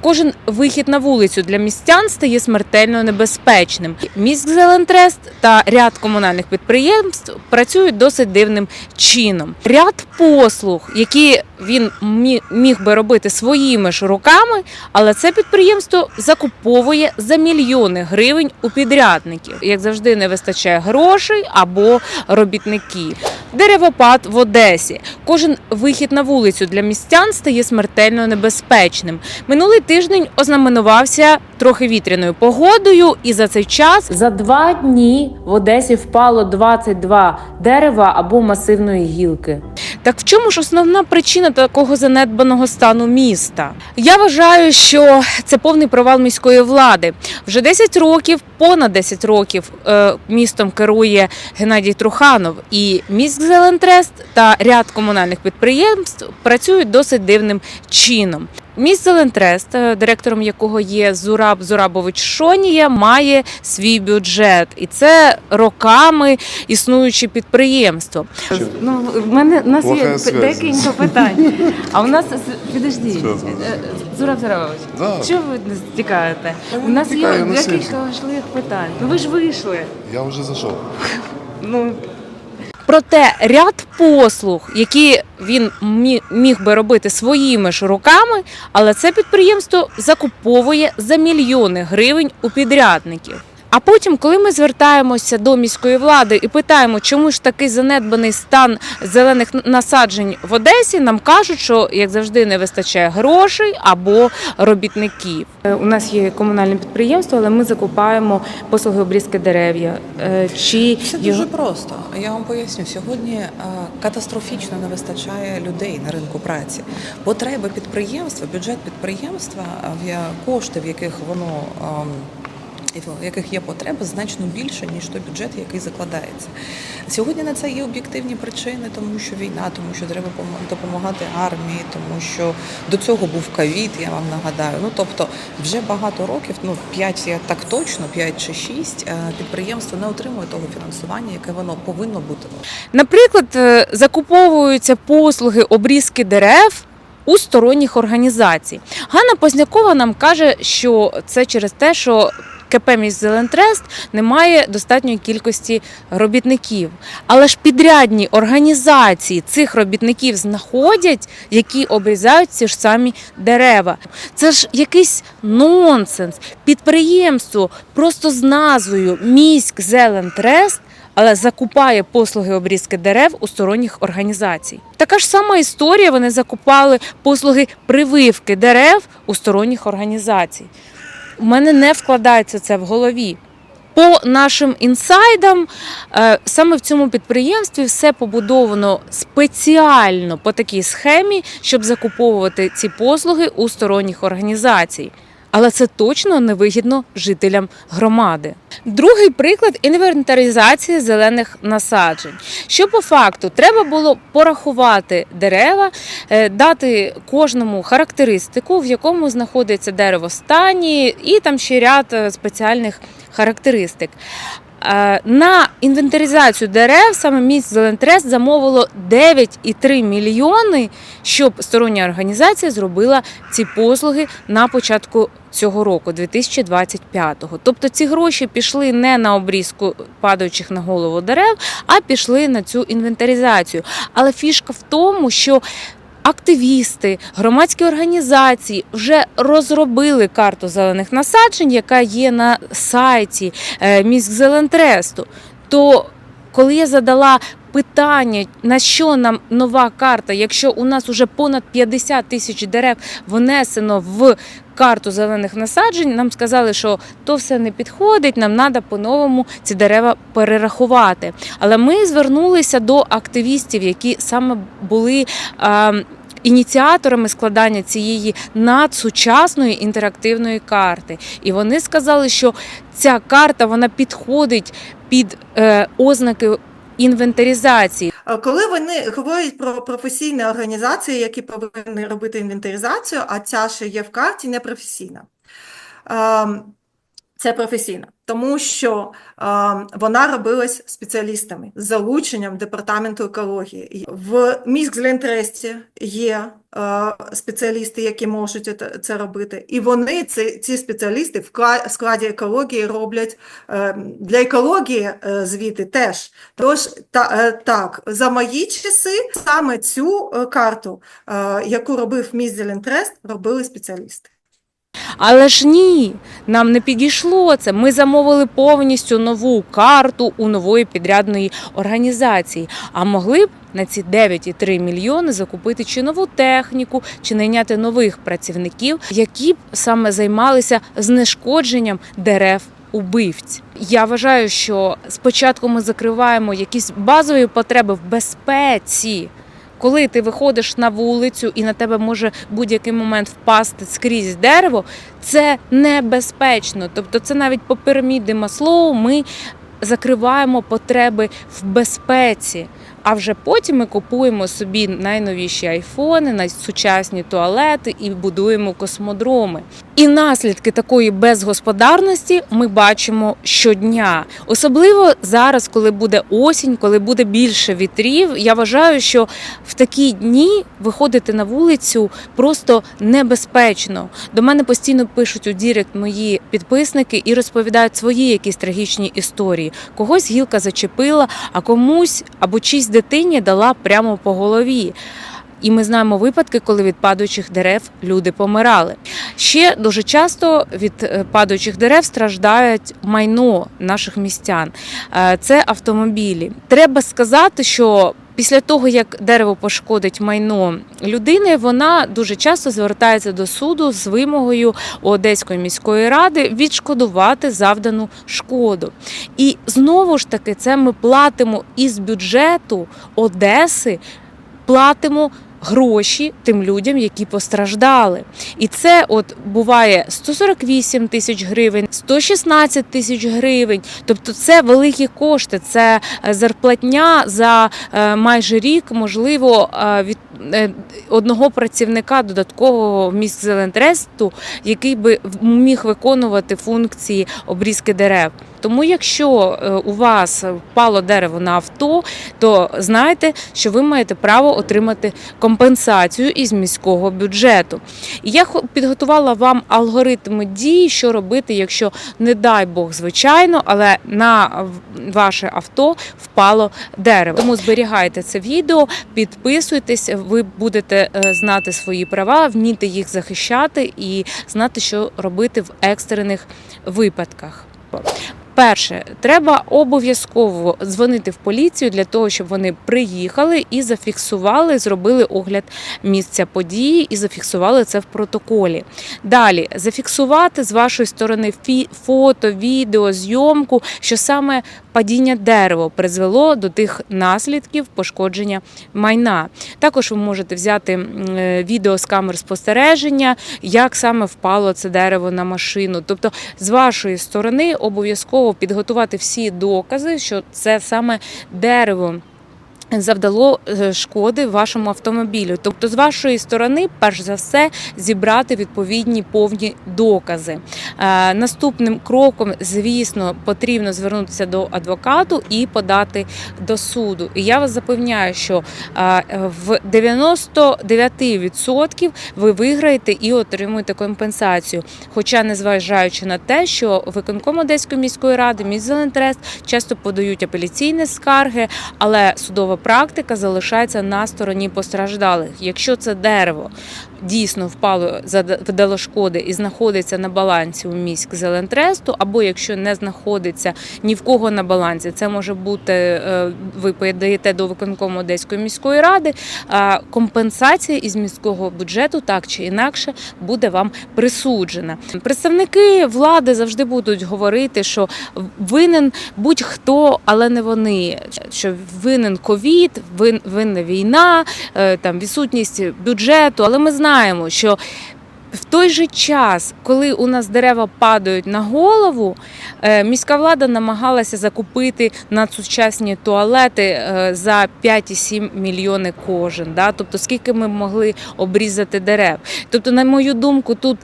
Кожен вихід на вулицю для містян стає смертельно небезпечним. Міськзелентрест та ряд комунальних підприємств працюють досить дивним чином. Ряд послуг, які він міг би робити своїми ж руками, але це підприємство закуповує за мільйони гривень у підрядників. Як завжди, не вистачає грошей або робітників. Деревопад в Одесі. Кожен вихід на вулицю для містян стає смертельно небезпечним. Минулий тиждень ознаменувався трохи вітряною погодою, і за цей час за два дні в Одесі впало 22 дерева або масивної гілки. Так в чому ж основна причина такого занедбаного стану міста? Я вважаю, що це повний провал міської влади. Вже 10 років, понад 10 років е, містом керує Геннадій Труханов, і міськзелентрест та ряд комунальних підприємств працюють досить дивним чином. Міськзелентрест, е, директором якого є Зураб Зурабович Шонія, має свій бюджет, і це роками існуюче підприємство. Ну, в мене у нас є декілька питань. А у нас підожди? Е, Зураб Зурабович, Да. чого ви не стікаєте? У нас є тікаю, декілька важливих питань. Ну ви ж вийшли. Я вже зайшов. Ну проте ряд послуг, які він мі- міг би робити своїми ж руками, але це підприємство закуповує за мільйони гривень у підрядників. А потім, коли ми звертаємося до міської влади і питаємо, чому ж такий занедбаний стан зелених насаджень в Одесі, нам кажуть, що як завжди не вистачає грошей або робітників. Е, У нас є комунальне підприємство, але ми закупаємо послуги обрізки дерев'я. Е, Чи Все дуже просто. Я вам поясню. Сьогодні е, катастрофічно не вистачає людей на ринку праці. Потреби підприємства, бюджет підприємства, в кошти, в яких воно. Яких є потреба значно більше, ніж той бюджет, який закладається. Сьогодні на це є об'єктивні причини, тому що війна, тому що треба допомагати армії, тому що до цього був ковід, я вам нагадаю. Ну тобто, вже багато років, ну 5 я так точно, 5 чи 6, е, підприємство не отримує того фінансування, яке воно повинно бути. Наприклад, е, закуповуються послуги обрізки дерев. У сторонніх організацій Ганна Познякова нам каже, що це через те, що КП «Міськзелентрест» не має достатньої кількості робітників. Але ж підрядні організації цих робітників знаходять, які обрізають ці ж самі дерева. Це ж якийсь нонсенс. Підприємство просто з назвою «Міськзелентрест» але закупає послуги обрізки дерев у сторонніх організацій. Така ж сама історія. Вони закупали послуги прививки дерев у сторонніх організацій. У мене не вкладається це в голові. По нашим інсайдам, е, саме в цьому підприємстві все побудовано спеціально по такій схемі, щоб закуповувати ці послуги у сторонніх організацій. Але це точно невигідно жителям громади. Другий приклад інвентаризації зелених насаджень. Що по факту треба було порахувати дерева, е, дати кожному характеристику, в якому знаходиться дерево стані, і там ще ряд е, спеціальних характеристик. Е, На інвентаризацію дерев саме міст Зелентрест замовило 9,3 мільйони, щоб стороння організація зробила ці послуги на початку цього року, 2025-го. Тобто ці гроші пішли не на обрізку падаючих на голову дерев, а пішли на цю інвентаризацію. Але фішка в тому, що Активісти, громадські організації вже розробили карту зелених насаджень, яка є на сайті е, Міськзелентресту. То коли я задала питання, на що нам нова карта, якщо у нас вже понад 50 тисяч дерев внесено в карту зелених насаджень, нам сказали, що то все не підходить, нам треба по-новому ці дерева перерахувати. Але ми звернулися до активістів, які саме були. А, Ініціаторами складання цієї надсучасної інтерактивної карти, і вони сказали, що ця карта вона підходить під е, ознаки інвентаризації. Коли вони говорять про професійні організації, які повинні робити інвентаризацію, а ця ще є в карті непрофесійна. Це професійно, тому що е, вона робилась спеціалістами з залученням департаменту екології. В Міськзелентресті є е, спеціалісти, які можуть це- це робити, і вони ці, ці спеціалісти в складі екології роблять е, для екології е, звіти теж. Тож та, е, так, за мої часи саме цю е, карту, е, яку робив Міськзелентрест, робили спеціалісти. Але ж ні, нам не підійшло це. Ми замовили повністю нову карту у нової підрядної організації. А могли б на ці 9,3 мільйони закупити чи нову техніку, чи найняти нових працівників, які б саме займалися знешкодженням дерев. Убивць. Я вважаю, що спочатку ми закриваємо якісь базові потреби в безпеці. Коли ти виходиш на вулицю і на тебе може будь-який момент впасти скрізь дерево, це небезпечно. Тобто, це навіть по піраміді Маслоу ми закриваємо потреби в безпеці. А вже потім ми купуємо собі найновіші айфони, найсучасні туалети і будуємо космодроми. І наслідки такої безгосподарності ми бачимо щодня. Особливо зараз, коли буде осінь, коли буде більше вітрів. Я вважаю, що в такі дні виходити на вулицю просто небезпечно. До мене постійно пишуть у Дірект мої підписники і розповідають свої якісь трагічні історії. Когось гілка зачепила, а комусь або чийсь дитині дала прямо по голові. І ми знаємо випадки, коли від падаючих дерев люди помирали. Ще дуже часто від е, падаючих дерев страждають майно наших містян. Е, Це автомобілі. Треба сказати, що після того, як дерево пошкодить майно людини, вона дуже часто звертається до суду з вимогою Одеської міської ради відшкодувати завдану шкоду. І знову ж таки, це ми платимо із бюджету Одеси, платимо. Гроші тим людям, які постраждали, і це от буває 148 тисяч гривень, 116 тисяч гривень. Тобто, це великі кошти. Це е, зарплатня за е, майже рік, можливо, е, від одного працівника додаткового міськзелентресту, який би в- міг виконувати функції обрізки дерев. Тому, якщо е, у вас впало дерево на авто, то знайте, що ви маєте право отримати компенсацію із міського бюджету. Я підготувала вам алгоритми дій, що робити, якщо не дай Бог, звичайно, але на ваше авто впало дерево. Тому зберігайте це відео, підписуйтесь, ви будете е, знати свої права, вміти їх захищати і знати, що робити в екстрених випадках. Перше, треба обов'язково дзвонити в поліцію для того, щоб вони приїхали і зафіксували, зробили огляд місця події і зафіксували це в протоколі. Далі зафіксувати з вашої сторони фото, відео, зйомку, що саме падіння дерева призвело до тих наслідків пошкодження майна. Також ви можете взяти е, відео з камер спостереження, як саме впало це дерево на машину. Тобто, з вашої сторони обов'язково підготувати всі докази, що це саме дерево. Завдало е, шкоди вашому автомобілю. Тобто, з вашої сторони, перш за все, зібрати відповідні повні докази. Е, Наступним кроком, звісно, потрібно звернутися до адвокату і подати до суду. І я вас запевняю, що е, в 99% ви виграєте і отримуєте компенсацію. Хоча, незважаючи на те, що виконком Одеської міської ради, Міськзелентрест часто подають апеляційні скарги, але судова практика залишається на стороні постраждалих. Якщо це дерево дійсно впало, завдало шкоди і знаходиться на балансі у міськ Зелентресту, або якщо не знаходиться ні в кого на балансі, це може бути е, ви подаєте до виконкому Одеської міської ради. Компенсація із міського бюджету так чи інакше буде вам присуджена. Представники влади завжди будуть говорити, що винен будь-хто, але не вони. Що винен ковід, вин- винна війна, е, там відсутність бюджету. Але ми знаємо, що в той же час, коли у нас дерева падають на голову, е, міська влада намагалася закупити надсучасні туалети е, за 5,7 мільйони кожен. Да? Тобто, скільки ми могли обрізати дерев. Тобто, на мою думку, тут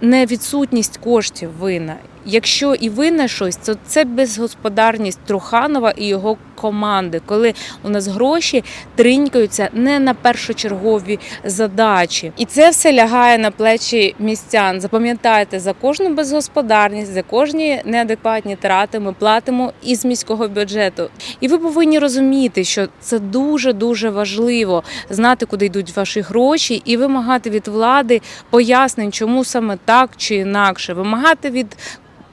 не, відсутність коштів винна. Якщо і винне щось, то це безгосподарність Труханова і його команди, коли у нас гроші тринькаються не на першочергові задачі, і це все лягає на плечі містян. Запам'ятайте, за кожну безгосподарність, за кожні неадекватні трати ми платимо із міського бюджету. І ви повинні розуміти, що це дуже дуже важливо знати, куди йдуть ваші гроші, і вимагати від влади пояснень, чому саме так чи інакше, вимагати від.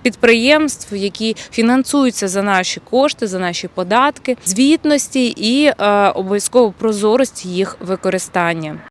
Підприємств, які фінансуються за наші кошти, за наші податки, звітності і е, обов'язково прозорості їх використання.